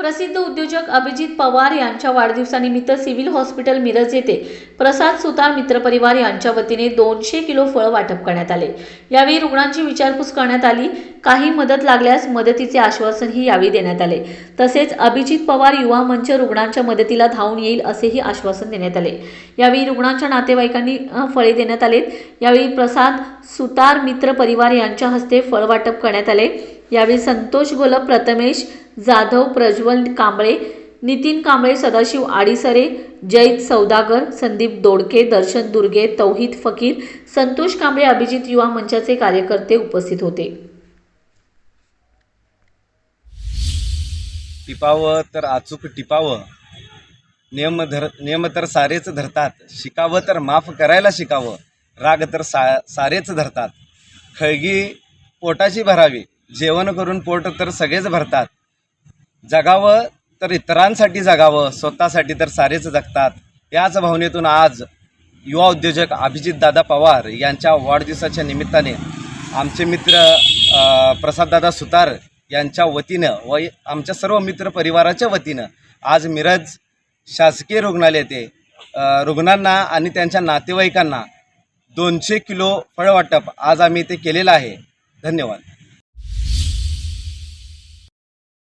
प्रसिद्ध उद्योजक अभिजित पवार यांच्या वाढदिवसानिमित्त सिव्हिल हॉस्पिटल मिरज येथे प्रसाद सुतार मित्रपरिवार यांच्या वतीने दोनशे किलो फळ वाटप करण्यात आले. यावेळी रुग्णांची विचारपूस करण्यात आली. काही मदत लागल्यास मदतीचे आश्वासनही यावेळी देण्यात आले. तसेच अभिजित पवार युवा मंच रुग्णांच्या मदतीला धावून येईल असेही आश्वासन देण्यात आले. यावेळी रुग्णांच्या नातेवाईकांनी फळे देण्यात आलेत. यावेळी प्रसाद सुतार मित्र परिवार यांच्या हस्ते फळवाटप करण्यात आले. यावेळी संतोष गोलप प्रथमेश जाधव प्रज्वल कांबळे नितीन कांबळे सदाशिव आडीसरे जैत सौदागर संदीप दोडके दर्शन दुर्गे तौहित फकीर संतोष कांबळे अभिजित युवा मंचाचे कार्यकर्ते उपस्थित होते. टिपावं तर अचूक टिपावं. नियम धर नियम तर सारेच धरतात. शिकावं तर माफ करायला शिकावं. राग तर सा सारेच धरतात. खळगी पोटाची भरावी. जेवण करून पोट तर सगळेच भरतात. जगावं तर इतरांसाठी जगावं स्वतःसाठी तर सारेच जगतात. याच भावनेतून आज युवा उद्योजक अभिजित दादा पवार यांच्या वाढदिवसाच्या निमित्ताने आमचे मित्र प्रसाददादा सुतार यांच्या वतीनं व आमच्या सर्व मित्र परिवाराच्या वतीनं आज मिरज शासकीय रुग्णालय ते रुग्णांना आणि त्यांच्या नातेवाईकांना दोनशे किलो फळवाटप आज आम्ही ते केलेलं आहे. धन्यवाद.